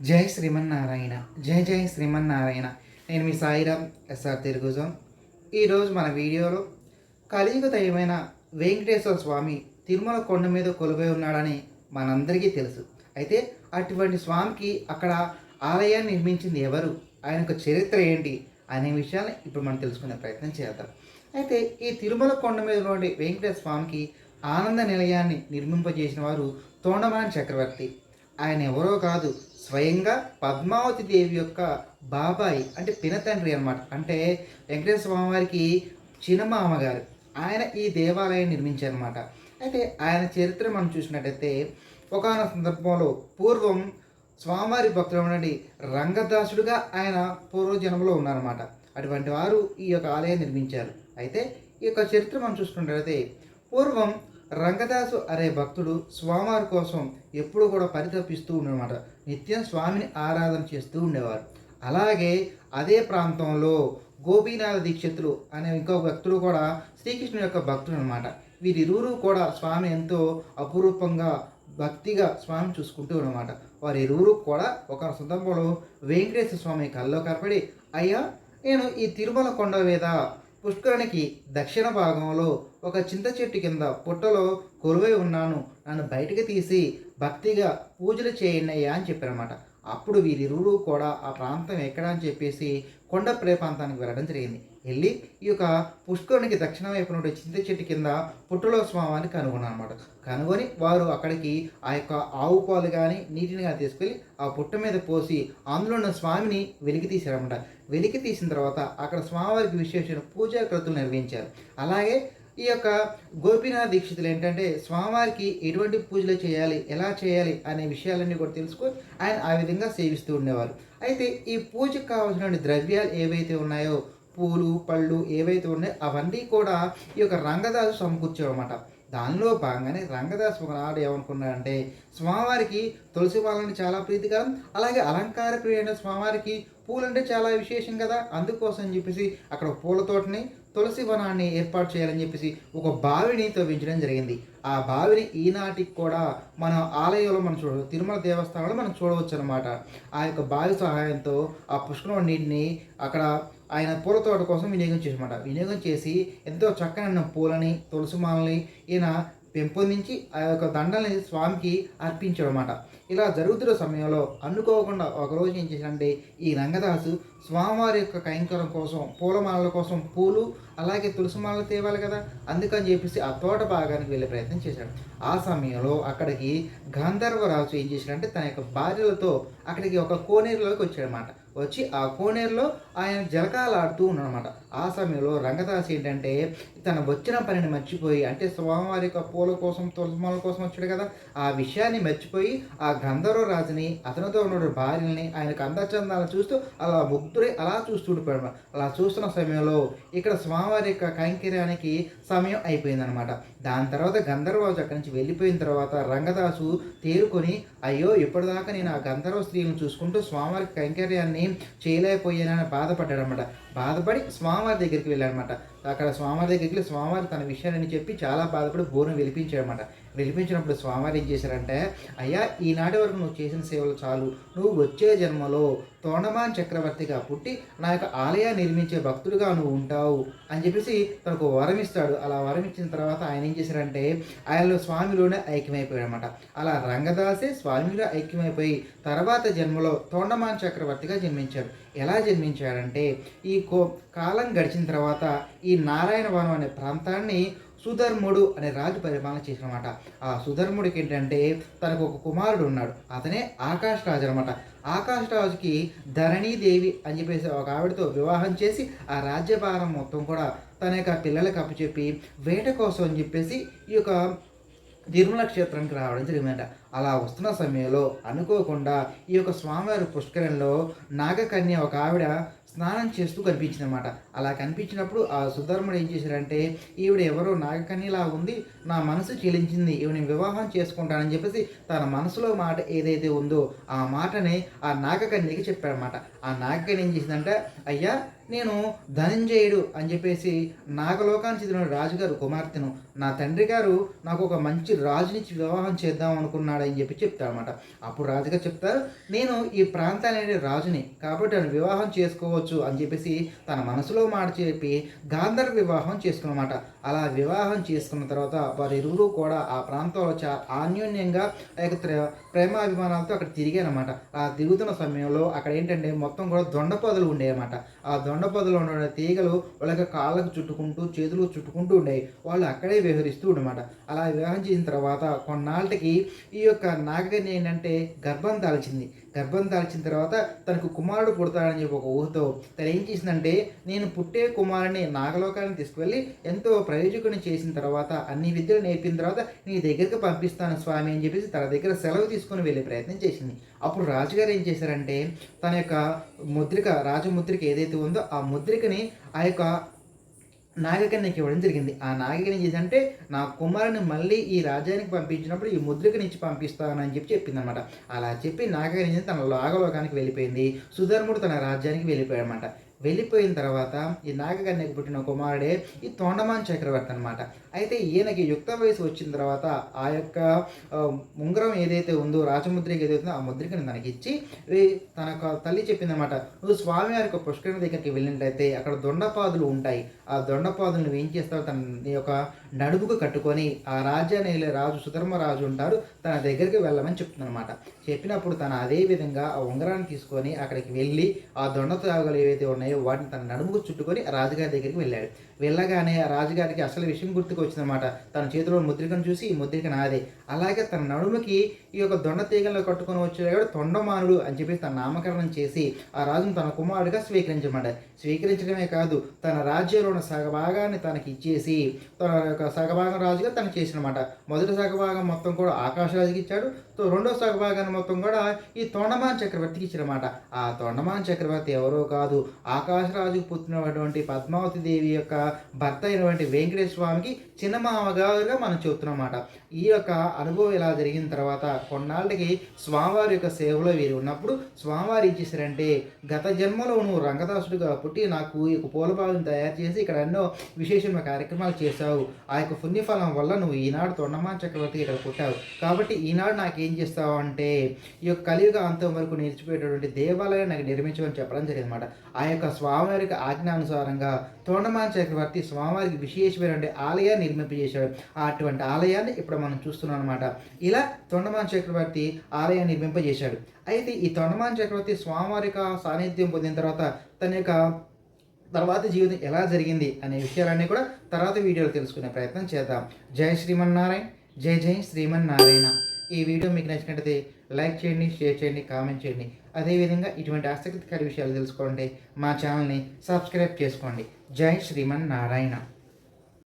జై శ్రీమన్నారాయణ జై జై శ్రీమన్నారాయణ. నేను మీ సాయిరామ్ ఎస్ఆర్ తెలుగుజం. ఈరోజు మన వీడియోలో కలియుగ దైవమైన వెంకటేశ్వర స్వామి తిరుమల కొండ మీద కొలువై ఉన్నాడని మనందరికీ తెలుసు. అయితే అటువంటి స్వామికి అక్కడ ఆలయాన్ని నిర్మించింది ఎవరు? ఆయన యొక్క చరిత్ర ఏంటి? అనే విషయాన్ని ఇప్పుడు మనం తెలుసుకునే ప్రయత్నం చేద్దాం. అయితే ఈ తిరుమల కొండ మీద నుండి వెంకటేశ్వర స్వామికి ఆనంద నిలయాన్ని నిర్మింపజేసిన వారు తోండమాన్ చక్రవర్తి. ఆయన ఎవరో కాదు స్వయంగా పద్మావతి దేవి యొక్క బాబాయ్ అంటే పినతండ్రి అనమాట అంటే వెంకటేశ్వర స్వామి వారికి చిన్నమామగారు ఆయన ఈ దేవాలయం నిర్మించారనమాట అయితే ఆయన చరిత్ర మనం చూసినట్టయితే ఒకనొక సందర్భంలో పూర్వం స్వామివారి భక్తులు నుండి రంగదాసుడుగా ఆయన పూర్వజన్మలో ఉన్నారన్నమాట. అటువంటి వారు ఈ యొక్క ఆలయం నిర్మించారు. అయితే ఈ యొక్క చరిత్ర మనం చూసుకున్నట్లయితే పూర్వం రంగదాసు అనే భక్తుడు స్వామివారి కోసం ఎప్పుడూ కూడా పరితపిస్తూ ఉండేవాడు. నిత్యం స్వామిని ఆరాధన చేస్తూ ఉండేవారు. అలాగే అదే ప్రాంతంలో గోపీనాథ దీక్షితులు అనే ఇంకో భక్తుడు కూడా శ్రీకృష్ణుని యొక్క భక్తుడు అనమాట వీరిరువురు కూడా స్వామి ఎంతో అపురూపంగా భక్తిగా స్వామి చూసుకుంటూ ఉన్నమాట. వారి ఇరువురు కూడా ఒక సందర్భంలో వెంకటేశ్వర స్వామి కల్లో కనపడి అయ్యా నేను ఈ తిరుమల కొండ మీద పుష్కరునికి దక్షిణ భాగంలో ఒక చింత చెట్టు కింద పుట్టలో కొలువై ఉన్నాను. నన్ను బయటికి తీసి భక్తిగా పూజలు చేయనయ్యా అని చెప్పారన్నమాట. అప్పుడు వీరిరువురు కూడా ఆ ప్రాంతం ఎక్కడ అని చెప్పేసి కొండ ప్రే ప్రాంతానికి వెళ్ళడం జరిగింది. వెళ్ళి ఈ యొక్క పుష్కరునికి దక్షిణ వైపున చింత చెట్టు కింద పుట్టలో స్వామిని కనుగొన్నారు అనమాట కనుగొని వారు అక్కడికి ఆ యొక్క ఆవు పాలు కానీ నీటిని కానీ తీసుకెళ్ళి ఆ పుట్ట మీద పోసి అందులో ఉన్న స్వామిని వెలికి తీశారనమాట వెలికి తీసిన తర్వాత అక్కడ స్వామివారికి విశేషమైన పూజా క్రతులు నిర్వహించారు. అలాగే ఈ యొక్క గోపీనాథ దీక్షితులు ఏంటంటే స్వామివారికి ఎటువంటి పూజలు చేయాలి ఎలా చేయాలి అనే విషయాలన్నీ కూడా తెలుసుకొని ఆయన ఆ విధంగా సేవిస్తూ ఉండేవారు. అయితే ఈ పూజకు కావాల్సిన ద్రవ్యాలు ఏవైతే ఉన్నాయో పూలు పళ్ళు ఏవైతే ఉన్నాయో అవన్నీ కూడా ఈ యొక్క రంగదాసు సమకూర్చేవన్నమాట దానిలో భాగంగానే రంగదాస్ ఒకనాడు ఏమనుకున్నాడంటే స్వామివారికి తులసి వాళ్ళని చాలా ప్రీతికరం. అలాగే అలంకార ప్రియుడైన స్వామివారికి పూలంటే చాలా విశేషం కదా. అందుకోసం చెప్పేసి అక్కడ పూల తోటని తులసి వనాన్ని ఏర్పాటు చేయాలని చెప్పేసి ఒక బావిని తవ్వించడం జరిగింది. ఆ బావిని ఈనాటికి కూడా మన ఆలయంలో మనం చూడ తిరుమల దేవస్థానంలో మనం చూడవచ్చు అనమాట ఆ యొక్క బావి సహాయంతో ఆ పుష్కరం నీటిని అక్కడ ఆయన పూల తోట కోసం వినియోగం చేసమాట వినియోగం చేసి ఎంతో చక్కనైన పూలని తులసి మాలని ఈయన పెంపొందించి ఆ యొక్క దండల్ని స్వామికి అర్పించాడు అనమాట ఇలా జరుగుతున్న సమయంలో అనుకోకుండా ఒకరోజు ఏం చేశాడంటే ఈ రంగదాసు స్వామివారి యొక్క కైంకరం కోసం పూలమాలల కోసం పూలు అలాగే తులసి మాలలు తేవాలి కదా అందుకని చెప్పేసి ఆ తోట భాగానికి వెళ్ళే ప్రయత్నం చేశాడు. ఆ సమయంలో అక్కడికి గంధర్వరాజు ఏం చేశాడంటే తన యొక్క భార్యలతో అక్కడికి ఒక కోనేరులోకి వచ్చాడనమాట వచ్చి ఆ కోనేరులో ఆయన జలకాలాడుతూ ఉన్నాడనమాట ఆ సమయంలో రంగదాస్ ఏంటంటే తన వచ్చిన పనిని మర్చిపోయి అంటే స్వామివారి యొక్క పూల కోసం తులసిమాల కోసం వచ్చాడు కదా ఆ విషయాన్ని మర్చిపోయి ఆ గంధర్వ రాజుని అతనితో ఉన్న భార్యని ఆయనకు అందచందాలను చూస్తూ అలా ముగ్ధుడై అలా చూస్తుండిపోయాడు అలా చూస్తున్న సమయంలో ఇక్కడ స్వామివారి యొక్క కైంకర్యానికి సమయం అయిపోయిందనమాట దాని తర్వాత గంధర్వరాజు అక్కడి నుంచి వెళ్ళిపోయిన తర్వాత రంగదాసు తేరుకొని అయ్యో ఇప్పటిదాకా నేను ఆ గంధర్వ స్త్రీలను చూసుకుంటూ స్వామివారి కైంకర్యాన్ని చేయలేకపోయానని బాధపడ్డాడు అనమాట బాధపడి స్వామివారి దగ్గరికి వెళ్ళాడనమాట అక్కడ స్వామివారి దగ్గరికి స్వామివారు తన విషయాన్ని చెప్పి చాలా బాధపడి బోరును వెలిపించాడనమాట నిలిపించినప్పుడు స్వామివారు ఏం చేశారంటే అయ్యా ఈనాటి వరకు నువ్వు చేసిన సేవలు చాలు. నువ్వు వచ్చే జన్మలో తోండమాన్ చక్రవర్తిగా పుట్టి నా యొక్క ఆలయాన్ని నిర్మించే భక్తుడిగా నువ్వు ఉంటావు అని చెప్పేసి తనకు వరం ఇస్తాడు. అలా వరం ఇచ్చిన తర్వాత ఆయన ఏం చేశారంటే ఆయనలో స్వామిలోనే ఐక్యమైపోయాడు అనమాట అలా రంగదాసే స్వామిలో ఐక్యమైపోయి తర్వాత జన్మలో తోండమాన్ చక్రవర్తిగా జన్మించాడు. ఎలా జన్మించాడంటే ఈ కో కాలం గడిచిన తర్వాత ఈ నారాయణ వనం అనే ప్రాంతాన్ని సుధర్ముడు అనే రాజు పరిపాలన చేసినమాట. ఆ సుధర్ముడికి ఏంటంటే తనకు ఒక కుమారుడు ఉన్నాడు. అతనే ఆకాశ రాజు అనమాట ఆకాశ రాజుకి ధరణీదేవి అని చెప్పేసి ఒక ఆవిడతో వివాహం చేసి ఆ రాజ్యభారం మొత్తం కూడా తన యొక్క పిల్లలకు అప్పచెప్పి వేట కోసం అని చెప్పేసి ఈ యొక్క తిరుమల క్షేత్రానికి రావడం జరిగిందంట. అలా వస్తున్న సమయంలో అనుకోకుండా ఈ యొక్క స్వామివారి పుష్కరంలో నాగకన్య ఒక ఆవిడ స్నానం చేస్తూ కనిపించింది అనమాట అలా కనిపించినప్పుడు ఆ సుధర్ముడు ఏం చేశారంటే ఈవిడ ఎవరో నాగకన్యలా ఉంది నా మనసు చెలించింది ఈవిని వివాహం చేసుకుంటానని చెప్పేసి తన మనసులో మాట ఏదైతే ఉందో ఆ మాటని ఆ నాగకన్యకి చెప్పాడనమాట ఆ నాగకన్య ఏం చేసిందంటే అయ్యా నేను ధనంజయుడు అని చెప్పేసి నాగలోకానికి చెందిన రాజుగారు కుమార్తెను. నా తండ్రి గారు నాకు ఒక మంచి రాజునిచ్చి వివాహం చేద్దాం అనుకున్నాడు అని చెప్పి చెప్తాడనమాట అప్పుడు రాజుగారు చెప్తారు నేను ఈ ప్రాంతానికి రాజుని కాబట్టి నన్ను వివాహం చేసుకోవచ్చు అని చెప్పేసి తన మనసులో మాట చెప్పి గాంధర్ వివాహం చేసుకున్నమాట. అలా వివాహం చేసుకున్న తర్వాత వారి ఇరువురు కూడా ఆ ప్రాంతంలో చా అన్యోన్యంగా ప్రేమాభిమానాలతో అక్కడ తిరిగానమాట ఆ తిరుగుతున్న సమయంలో అక్కడ ఏంటంటే మొత్తం కూడా దొండపదలు ఉండేవన్నమాట ఆ దొండ పొదలు ఉన్న తీగలు వాళ్ళకి కాళ్ళకు చుట్టుకుంటూ చేతులు చుట్టుకుంటూ ఉండేవి వాళ్ళు అక్కడే వ్యవహరిస్తూ ఉండమాట. అలా వివాహం చేసిన తర్వాత కొన్నాళ్ళకి ఈ యొక్క నాగకన్య ఏంటంటే గర్భం దాల్చింది. గర్భం దాల్చిన తర్వాత తనకు కుమారుడు పుడతాడని చెప్పి ఒక ఊహతో తను ఏం చేసిందంటే నేను పుట్టే కుమారుని నాగలోకానికి తీసుకువెళ్ళి ఎంతో ప్రయోజకుని చేసిన తర్వాత అన్ని విద్యలు నేర్పిన తర్వాత నీ దగ్గరికి పంపిస్తాను స్వామి అని చెప్పేసి తన దగ్గర సెలవు తీసుకొని వెళ్ళే ప్రయత్నం చేసింది. అప్పుడు రాజుగారు ఏం చేశారంటే తన యొక్క ముద్రిక రాజముద్రిక ఏదైతే ఉందో ఆ ముద్రికని ఆ యొక్క నాగకన్యకి ఇవ్వడం జరిగింది. ఆ నాగకన్య చేసిందంటే నా కుమారుని మళ్ళీ ఈ రాజ్యానికి పంపించినప్పుడు ఈ ముద్రికని ఇచ్చి పంపిస్తానని చెప్పి చెప్పింది అనమాట అలా చెప్పి నాగకన్య తన లాగలోకానికి వెళ్ళిపోయింది. సుధర్ముడు తన రాజ్యానికి వెళ్ళిపోయాడనమాట. వెళ్ళిపోయిన తర్వాత ఈ నాగకన్యకు పుట్టిన కుమారుడే ఈ తొండమాన్ చక్రవర్తి అనమాట. అయితే ఈయనకి యుక్త వయసు వచ్చిన తర్వాత ఆ యొక్క ఉంగరం ఏదైతే ఉందో రాజముద్రిక ఏదైతే ఉందో ఆ ముద్రికను తనకి ఇచ్చి తన తల్లి చెప్పిందనమాట నువ్వు స్వామివారి యొక్క పుష్కరణ దగ్గరికి వెళ్ళినట్లయితే అక్కడ దొండపాదులు ఉంటాయి. ఆ దొండపాదులు నువ్వు ఏం చేస్తావు తన యొక్క నడుముకు కట్టుకొని ఆ రాజ్యాన్ని వెళ్ళే రాజు సుధర్మరాజు ఉంటారు. తన దగ్గరికి వెళ్ళమని చెప్తుందనమాట చెప్పినప్పుడు తను అదే విధంగా ఆ ఉంగరాన్ని తీసుకొని అక్కడికి వెళ్ళి ఆ దొండ త్యాగాలు ఏవైతే ఉన్నాయో వాటిని తన నడుముకు చుట్టుకొని ఆ రాజుగారి దగ్గరికి వెళ్ళాడు. వెళ్ళగానే ఆ రాజుగారికి అసలు విషయం గుర్తుకు వచ్చిందనమాట తన చేతిలో ముద్రికను చూసి ఈ ముద్రిక నాదే. అలాగే తన నడుముకి ఈ యొక్క దొండ తీగలను కట్టుకొని వచ్చేవాడు తొండమానుడు అని చెప్పి తన నామకరణం చేసి ఆ రాజును తన కుమారుడిగా స్వీకరించమాట స్వీకరించడమే కాదు తన రాజ్యంలో ఉన్న సగభాగాన్ని తనకి ఇచ్చేసి తన యొక్క సగభాగం రాజుగా తనకు చేసినమాట. మొదటి సగభాగం మొత్తం కూడా ఆకాశరాజుకి ఇచ్చాడు. తో రెండో సగభాగాన్ని మొత్తం కూడా ఈ తొండమాన్ చక్రవర్తికి ఇచ్చినమాట. ఆ తొండమాన్ చక్రవర్తి ఎవరో కాదు ఆకాశరాజుకు పుట్టినటువంటి పద్మావతి దేవి యొక్క భర్త అయినటువంటి వెంకటేశ్వర స్వామికి చిన్న మామగారుగా మనం చెబుతున్నమాట ఈ యొక్క అనుభవం ఇలా జరిగిన తర్వాత కొన్నాళ్ళకి స్వామివారి యొక్క సేవలో వీరు ఉన్నప్పుడు స్వామివారు ఏం చేశారంటే గత జన్మలో నువ్వు రంగదాసుడిగా పుట్టి నాకు ఈ పూలబావిని తయారు చేసి ఇక్కడ ఎన్నో విశేషమైన కార్యక్రమాలు చేశావు. ఆ యొక్క పుణ్యఫలం వల్ల నువ్వు ఈనాడు తొండమాన చక్రవర్తి ఇక్కడ పుట్టావు. కాబట్టి ఈనాడు నాకు ఏం చేస్తావు అంటే ఈ యొక్క కలియుగ అంతం వరకు నిలిచిపోయేటటువంటి దేవాలయం నాకు నిర్మించమని చెప్పడం జరిగింది అనమాట ఆ యొక్క స్వామివారికి ఆజ్ఞానుసారంగా తోండమాన్ చక్రవర్తి స్వామివారికి విశేషమైనటువంటి ఆలయాన్ని నిర్మింపజేశాడు. అటువంటి ఆలయాన్ని ఇప్పుడు మనం చూస్తున్నాం అనమాట ఇలా తొండమాన చక్రవర్తి ఆలయాన్ని నిర్మింపజేశాడు. అయితే ఈ తొండమాన్ చక్రవర్తి స్వామివారి సాన్నిధ్యం పొందిన తర్వాత తన యొక్క తర్వాత జీవితం ఎలా జరిగింది అనే విషయాలన్నీ కూడా తర్వాత వీడియోలో తెలుసుకునే ప్రయత్నం చేద్దాం. జై శ్రీమన్నారాయణ జై జై శ్రీమన్నారాయణ. ఈ వీడియో మీకు నచ్చినట్లయితే లైక్ చేయండి షేర్ చేయండి కామెంట్ చేయండి. అదేవిధంగా ఇటువంటి ఆసక్తికర విషయాలు తెలుసుకోండి మా ఛానల్ని సబ్స్క్రైబ్ చేసుకోండి. జై శ్రీమన్నారాయణ.